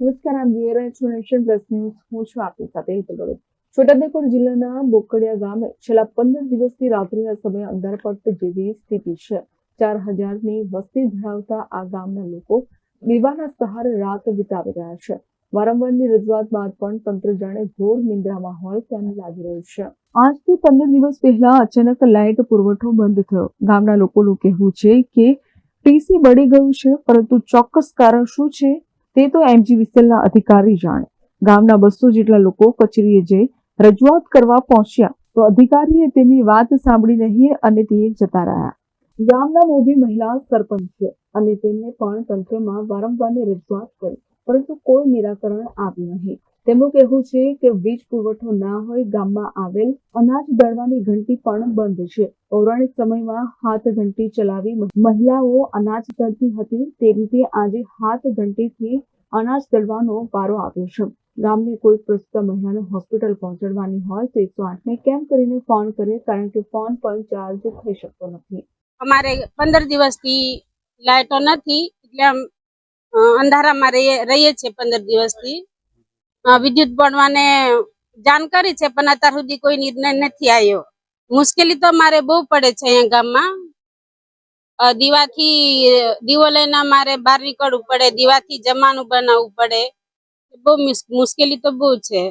નમસ્કાર, આમ છો નેશન પ્લસ ન્યૂઝ હું છું આપની સાથે ભગત. છોટાઉદેપુર જિલ્લાના બોકડિયા ગામે છેલ્લા પંદર દિવસથી રાત્રિના સમયે અંધારપટ જેવી સ્થિતિ છે. ચાર હજારની વસ્તી ધરાવતા આ ગામના લોકો દીવાના સહારે રાત વિતાવી રહ્યા છે. વારંવારની રજૂઆત બાદ પણ તંત્ર જાણે ઘોર નિંદ્રામાં હોય તેમ લાગી રહ્યું છે. આજથી પંદર દિવસ પહેલા અચાનક લાઇટ પુરવઠો બંધ થયો. ગામના લોકોનું કહેવું છે કે ટીસી બળી ગયું છે, પરંતુ ચોક્કસ કારણ શું છે? તે તો એમજી વિસલના અધિકારી જાણે. ગામના બસો જેટલા લોકો કચેરીએ જઈ રજૂઆત કરવા પહોંચ્યા તો અધિકારીએ તેમની વાત સાંભળી નહીં અને તે જતા રહ્યા. ગામના મોભી મહિલા સરપંચ છે અને તેમને પણ તંત્રમાં વારંવાર રજૂઆત કરી, પરંતુ કોઈ નિરાકરણ આવ્યું નહીં. તેમનું કહેવું છે કે વીજ પુરવઠો ના હોય ગામમાં આવેલ અનાજ દળવાની ઘંટી પણ બંધ છે. પૌરાણિક સમયમાં હાથ ઘંટી ચલાવી મહિલાઓ અનાજ દળતી હતી તે રીતે આજે હાથ ઘંટીથી અનાજ દળવાનો વારો આવ્યો છે. ગામની કોઈ પ્રસ્તુત મહિલાને હોસ્પિટલ પહોંચાડવાની હોય તો એકસો આઠને કેમ કરીને ફોન કરે કારણ કે ફોન પણ ચાર્જ થઈ શકતો નથી. અમારે પંદર દિવસથી લાઇટો નથી એટલે અંધારામાં રહીએ રહીએ છીએ પંદર દિવસથી. વિદ્યુત ભણવાને જાણ કરી છે, પણ અત્યાર સુધી કોઈ નિર્ણય નથી આવ્યો. મુશ્કેલી તો મારે બહુ પડે છે અહીંયા ગામમાં. દીવાથી, દીવો લઈને મારે બહાર નીકળવું પડે, દીવાથી જમવાનું બનાવવું પડે. બહુ મુશ્કેલી તો બહુ છે.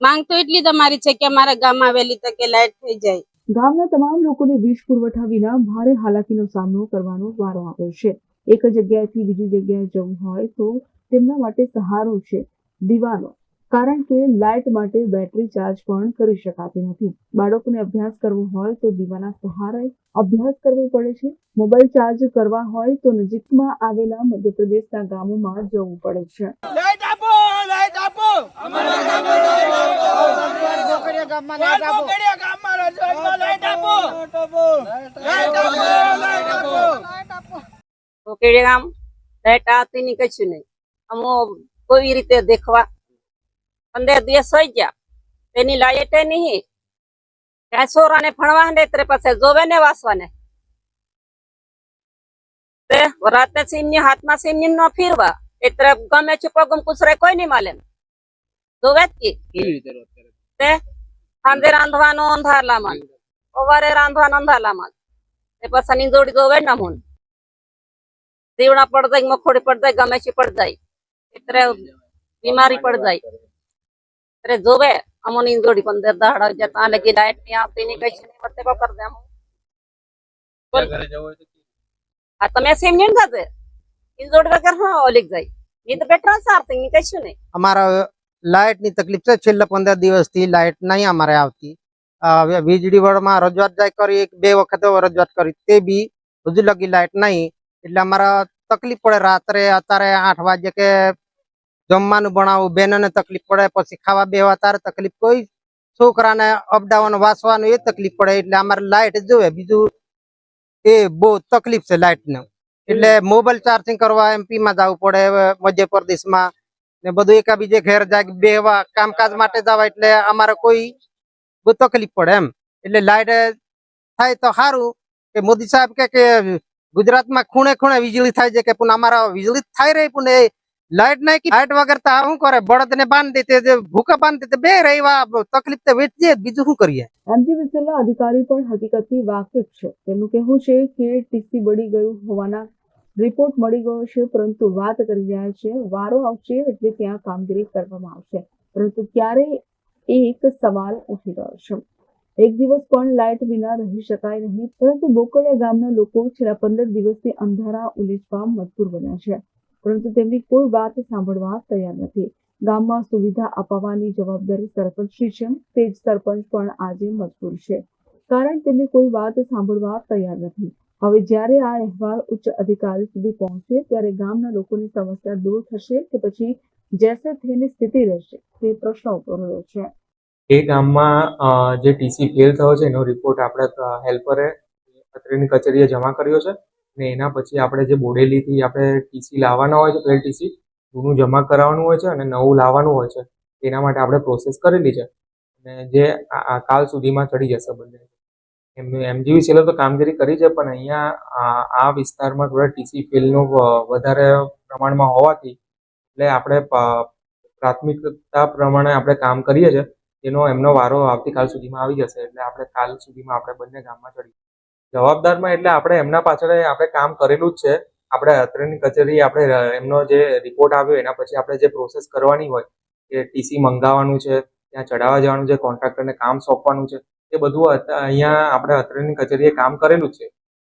માંગ તો એટલી તમારી છે કે અમારા ગામમાં વહેલી તકે લાઇટ થઈ જાય. ગામના તમામ લોકોને વીજ પુરવઠા વિના ભારે હાલાકીનો સામનો કરવાનો વારો આવ્યો છે. એક જગ્યાએથી બીજી જગ્યાએ જવું હોય તો તેમના માટે સહારો છે. દીવાનો કારણ કે લાઇટ માટે બેટરી ચાર્જ પણ કરી શકાતી નથી. બાળકોને અભ્યાસ કરવો હોય તો દીવાના સહારે અભ્યાસ કરવો પડે છે. મોબાઈલ ચાર્જ કરવા હોય તો નજીકમાં આવેલા મધ્યપ્રદેશના ગામોમાં જવું પડે છે. લાઈટ આપો લાઈટ આપો. અમારા ગામમાં બોકડિયા ગામમાં લાઈટ આપો. બોકડિયા ગામમાં રજવાડમાં લાઈટ આપો. લાઈટ આપો. લાઈટ આપો લાઈટ આપો. કોકેડે ગામ લાઈટ આવતી નહીં કશું નહીં. અમો કોઈ રીતે દેખવા? પંદર દિવસ હોય ગયા. તેની લાઈટ નહીં. ત્યાં છોરાને ભણવા ને ત્યારે પછી જોવે ને વાસવાને. તે રાતે સીમની હાથમાં સીમની નો ફીરવા. એટલે ગમે છે પગમ કુસરે કોઈ નહીં માલે જોવે જ કી? તે સાંજે રાંધવાનો અંધારલામાં. સવારે રાંધવાનો અંધારલામાં. તે પછી ની જોડી જોવે ને હું દીવડા પડ જાય મખોડી પડ જાય ગમે છે પડ જાય. इतरे बीमारी पड़ जाए। इतरे जो वे अमोन इंजोड़ी पंदर दहाड़ा जाए ता लगी डाइट नहीं आते नहीं कैसे नहीं पड़ते को कर दें हम आ तो सेम नहीं था दे इंजोड़ का कर हाँ ओलिक जाए। ये तो पेट्रोल सार थे नहीं कैसे नहीं। हमारा लाइट नहीं तकलीफ़ से छिल्ल पंदर दिवस थी लाइट नहीं हमारे आती वीजड़ी वर्ड में रजवाट जाए कर एक बे वक्त रजवाट करी ते भी हजू लगी लाइट नहीं। इतने अमरा तकलीफ़ पड़े रात्र अतरे आठ वजे के જમવાનું બનાવવું બહેનોને તકલીફ પડે પછી ખાવા બેવા તારે તકલીફ કોઈ છોકરાને અપડાઉન વાસવાનું એ તકલીફ પડે એટલે અમારે લાઇટ જોવે. બીજું એ બહુ તકલીફ છે લાઇટનું એટલે મોબાઈલ ચાર્જિંગ કરવા એમપી માં જવું પડે હવે મધ્યપ્રદેશમાં. ને બધું એકાબીજે ઘેર જાય બેહવા કામકાજ માટે જવા એટલે અમારે કોઈ બહુ તકલીફ પડે એમ. એટલે લાઈટ થાય તો સારું કે મોદી સાહેબ કે કે ગુજરાતમાં ખૂણે ખૂણે વીજળી થાય છે કે પણ અમારા વીજળી થાય રહી પણ એ લાઈટ નહીં કે લાઈટ વગર તો શું કરે? બળદ ને બાંધી દે ભૂકા બાંધી દે, બે રહેવા તકલીફ તો વેચીએ બીજું શું કરીએ? એમજી વિસલના અધિકારી પણ હકીકતથી વાકેફ છે. તેમનું કહેવું છે કે ટીસી બળી ગયું હોવાના રિપોર્ટ મળી ગયો છે, પરંતુ વાત કરી રહ્યા છે, વારો આવશે એટલે ત્યાં કામગીરી કરવામાં આવશે. પરંતુ ત્યારે એક સવાલ ઉઠી રહ્યો છે. એક દિવસ પણ લાઇટ વિના રહી શકાય નહીં, પરંતુ બોકડિયા ગામના લોકો છેલ્લા પંદર દિવસથી અંધારા, ઉલેચવા મજબૂર બન્યા છે. પરંતુ તેમની કોઈ વાત સાંભળવા તૈયાર નથી. ગામમાં સુવિધા અપાવવાની જવાબદારી સરપંચની છે. તે જ સરપંચ પણ આજે મજબૂર છે. કારણ તેમની કોઈ વાત સાંભળવા તૈયાર નથી. હવે જ્યારે આ અહેવાલ ઉચ્ચ અધિકારી સુધી પહોંચશે ત્યારે ગામના લોકોની સમસ્યા દૂર થશે કે પછી જેસે થઈને સ્થિતિ રહેશે? તે પ્રશ્ન ઊભો રહ્યો છે. એ ગામમાં જે ટીસી ફેલ થયો છે, એનો રિપોર્ટ આપણે હેલ્પરે અત્રેની કચેરીએ જમા કર્યો છે. ને એના પછી આપણે જે બોડેલીથી આપણે ટીસી લાવવાના હોય છે ફેલ ટીસી જૂનું જમા કરાવવાનું હોય છે અને નવું લાવવાનું હોય છે તેના માટે આપણે પ્રોસેસ કરેલી છે અને જે કાલ સુધીમાં ચડી જશે બંને. એમનું એમજીવી સેલો તો કામગીરી કરી છે, પણ અહીંયા આ- વિસ્તારમાં થોડા ટીસી ફિલનો વધારે પ્રમાણમાં હોવાથી એટલે આપણે પ્રાથમિકતા પ્રમાણે આપણે કામ કરીએ છીએ એનો એમનો વારો આવતીકાલ સુધીમાં આવી જશે, એટલે આપણે કાલ સુધીમાં આપણે બંને ગામમાં ચડી જવાબદારમાં એટલે આપણે એમના પાછળ આપણે કામ કરેલું જ છે. આપણે અત્રેની કચેરી, આપણે એમનો જે રિપોર્ટ આવ્યો એના પછી આપણે જે પ્રોસેસ કરવાની હોય કે ટીસી મંગાવવાનું છે, ત્યાં ચડાવવા જવાનું છે કોન્ટ્રાક્ટરને કામ સોંપવાનું છે, એ બધું અહીંયા આપણે અત્રેની કચેરીએ કામ કરેલું જ છે.